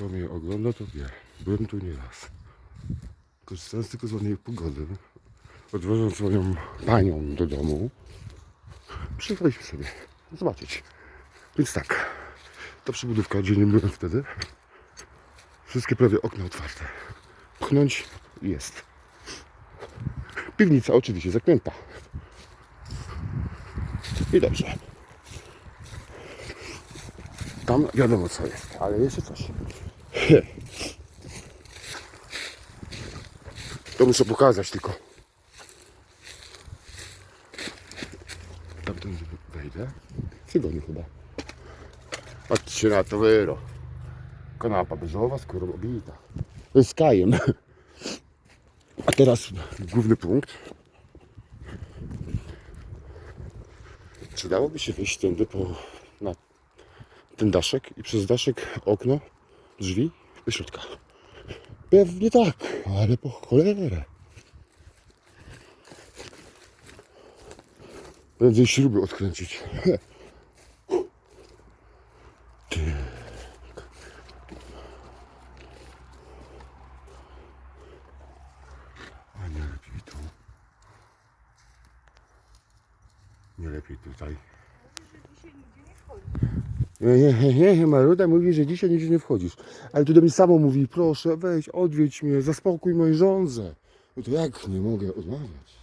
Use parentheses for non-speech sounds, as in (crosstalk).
Kto mnie ogląda, to wie. Byłem tu nieraz. Korzystając tylko z ładnej pogody, odwożąc swoją panią do domu, przyjechaliśmy sobie zobaczyć. Więc tak, ta przybudówka, gdzie nie byłem wtedy, wszystkie prawie okna otwarte. Pchnąć jest. Piwnica oczywiście zaklęta. I dobrze. Tam wiadomo co jest, ale jeszcze coś. (laughs) To muszę pokazać tylko. Tamten wejdę. Tygodniu chyba. Patrzcie na to wyro. Kanapa beżowa, skóra obita. Z kajem. (laughs) A teraz główny punkt. Czy dałoby się wyjść tędy po, ten daszek i przez daszek okno, drzwi do środka? Pewnie tak, ale po cholerę. Prędzej śruby odkręcić. Ty. Nie lepiej tu. Nie lepiej tutaj. Nie, nie, nie, Maruda mówi, że dzisiaj nigdzie nie wchodzisz. Ale tu do mnie samo mówi, proszę weź, odwiedź mnie, zaspokój moje żądze. No to jak nie mogę odmawiać?